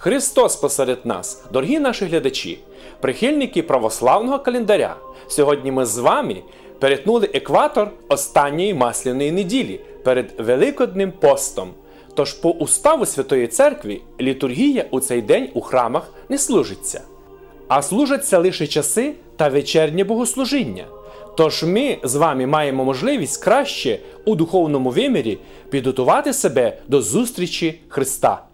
Христос посеред нас, дорогі наші глядачі, прихильники православного календаря. Сьогодні ми з вами перетнули екватор останньої масляної неділі перед Великодним постом. Тож по уставу Святої Церкви літургія у цей день у храмах не служиться, а служаться лише часи та вечірнє богослужіння. Тож ми з вами маємо можливість краще у духовному вимірі підготувати себе до зустрічі Христа.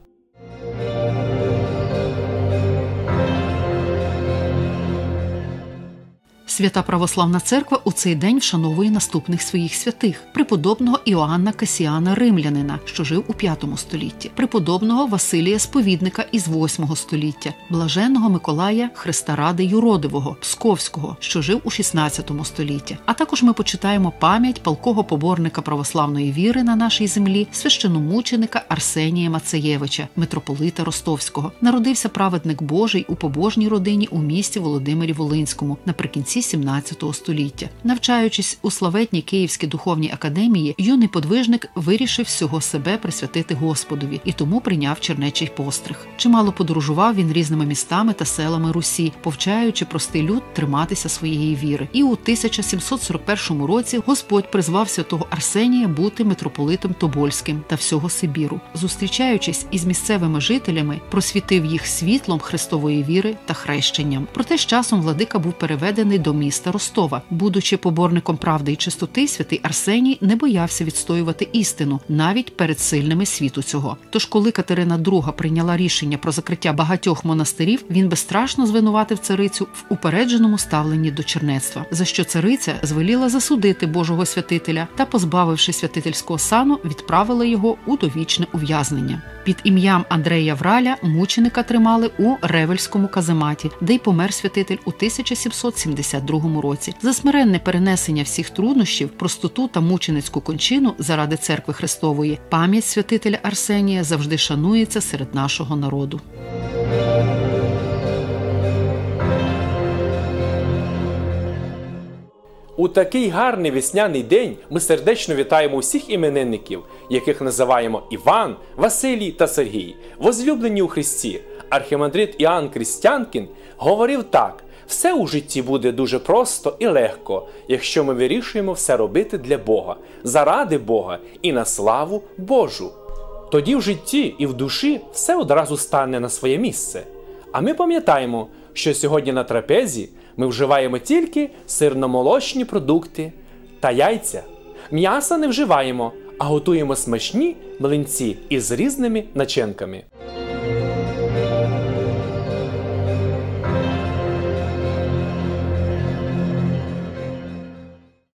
Свята Православна Церква у цей день вшановує наступних своїх святих: преподобного Іоанна Касіана Римлянина, що жив у V столітті, преподобного Василія Сповідника із VIII століття, блаженного Миколая Христоради Юродивого, Псковського, що жив у XVI столітті. А також ми почитаємо пам'ять палкого поборника православної віри на нашій землі, священомученика Арсенія Мацеєвича, митрополита Ростовського. Народився праведник Божий у побожній родині у місті Володимирі Волинському наприкінці 17 століття. Навчаючись у славетній Київській духовній академії, юний подвижник вирішив всього себе присвятити Господові і тому прийняв чернечий постриг. Чимало подорожував він різними містами та селами Русі, повчаючи простий люд триматися своєї віри. І у 1741 році Господь призвав святого Арсенія бути митрополитом Тобольським та всього Сибіру. Зустрічаючись із місцевими жителями, просвітив їх світлом Христової віри та хрещенням. Проте з часом владика був переведений до міста Ростова. Будучи поборником правди і чистоти, святий Арсеній не боявся відстоювати істину навіть перед сильними світу цього. Тож, коли Катерина II прийняла рішення про закриття багатьох монастирів, він безстрашно звинуватив царицю в упередженому ставленні до чернецтва, за що цариця звеліла засудити Божого святителя та, позбавивши святительського сану, відправила його у довічне ув'язнення. Під ім'ям Андрея Враля мученика тримали у Ревельському казематі, де й помер святитель у 1772 році. За смиренне перенесення всіх труднощів, простоту та мученицьку кончину заради церкви Христової пам'ять святителя Арсенія завжди шанується серед нашого народу. У такий гарний весняний день ми сердечно вітаємо всіх іменинників, яких називаємо Іван, Василій та Сергій, возлюблені у Христі. Архімандрит Іоанн Крістянкін говорив так: все у житті буде дуже просто і легко, якщо ми вирішуємо все робити для Бога, заради Бога і на славу Божу. Тоді в житті і в душі все одразу стане на своє місце. А ми пам'ятаємо, що сьогодні на трапезі ми вживаємо тільки сирномолочні продукти та яйця. М'яса не вживаємо, а готуємо смачні млинці із різними начинками.